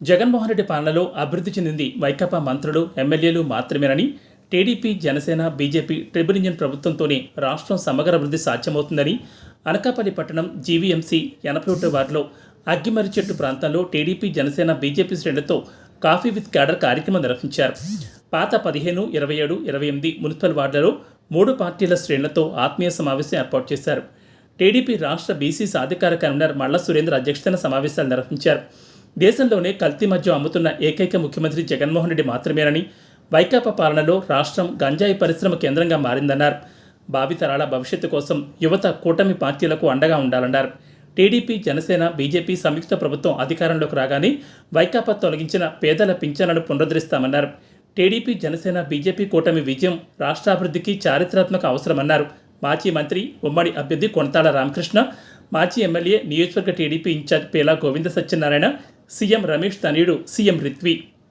జగన్మోహన్ రెడ్డి పాలనలో అభివృద్ధి చెందింది వైకాపా మంత్రులు ఎమ్మెల్యేలు మాత్రమేనని TDP Janasena BJP triple engine ప్రభుత్వంతోనే రాష్ట్రం సమగ్ర అభివృద్ధి సాధ్యమవుతుందని అనకాపల్లి పట్టణం జీవీఎంసీ ఎనభై ఒకటో వార్డులో అగ్గిమరి చెట్టు ప్రాంతంలో టీడీపీ జనసేన బీజేపీ శ్రేణులతో కాఫీ విత్ క్యాడర్ కార్యక్రమం నిర్వహించారు. పాత పదిహేను ఇరవై ఏడు ఇరవై ఎనిమిది మున్సిపల్ వార్డులలో మూడు పార్టీల శ్రేణులతో ఆత్మీయ సమావేశం ఏర్పాటు చేశారు. టీడీపీ రాష్ట్ర బీసీ సాధికార కన్వీనర్ మళ్ళా సురేంద్ర అధ్యక్షతన సమావేశాలు నిర్వహించారు. దేశంలోనే కల్తీ మద్యం అమ్ముతున్న ఏకైక ముఖ్యమంత్రి జగన్మోహన్ రెడ్డి మాత్రమేనని వైకాపా పాలనలో రాష్ట్రం గంజాయి పరిశ్రమ కేంద్రంగా మారిందన్నారు. భావితరాల భవిష్యత్తు కోసం యువత కూటమి పార్టీలకు అండగా ఉండాలన్నారు. టీడీపీ జనసేన బీజేపీ సంయుక్త ప్రభుత్వం అధికారంలోకి రాగానే వైకాపా తొలగించిన పేదల పింఛన్లను పునరుద్ధరిస్తామన్నారు. టీడీపీ జనసేన బీజేపీ కూటమి విజయం రాష్ట్రాభివృద్ధికి చారిత్రాత్మక అవసరమన్నారు. మాజీ మంత్రి ఉమ్మడి అభ్యర్థి కొనతాల రామకృష్ణ మాజీ ఎమ్మెల్యే నియోజకవర్గ TDP incharge Pela Govinda Satyanarayana CM Ramesh తనయుడు సీఎం రిత్వి.